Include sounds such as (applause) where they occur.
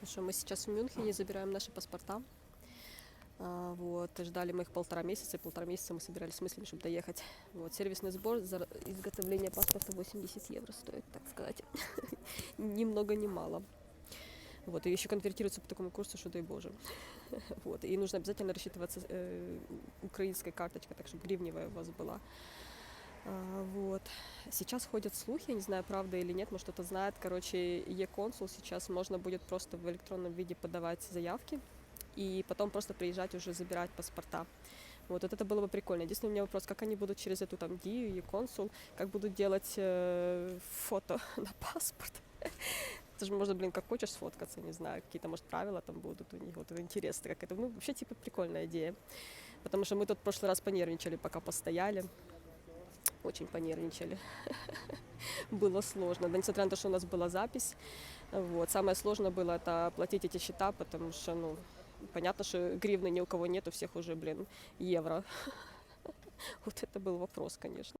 Ну что, мы сейчас в Мюнхене забираем наши паспорта. А, Вот, ждали мы их полтора месяца, и полтора месяца мы собирались с мыслями, чтобы доехать. Вот, сервисный сбор за изготовление паспорта 80 евро стоит, так сказать. (laughs) Ни много, ни мало. Вот, и еще конвертируется по такому курсу, что дай боже. (laughs) Вот, и нужно обязательно рассчитываться э, украинской карточкой, так чтобы гривневая у вас была. А, Вот. Сейчас ходят слухи, я не знаю, правда или нет, может кто-то знает. Короче, Е-консул сейчас можно будет просто в электронном виде подавать заявки и потом просто приезжать уже забирать паспорта. Вот, вот это было бы прикольно. Единственный у меня вопрос, как они будут через эту там Дию и консул, как будут делать э, фото (laughs) на паспорт. (laughs) Это же можно, блин, как хочешь сфоткаться, не знаю, какие-то, может, правила там будут у них. Вот интересно, как это. Ну, вообще, типа, прикольная идея. Потому что мы тут в прошлый раз понервничали, пока постояли. Очень понервничали. Было сложно. Да, несмотря на то, что у нас была запись, вот, самое сложное было это оплатить эти счета, потому что, ну, понятно, что гривны ни у кого нет, у всех уже, блин, евро. (laughs) Вот это был вопрос, конечно.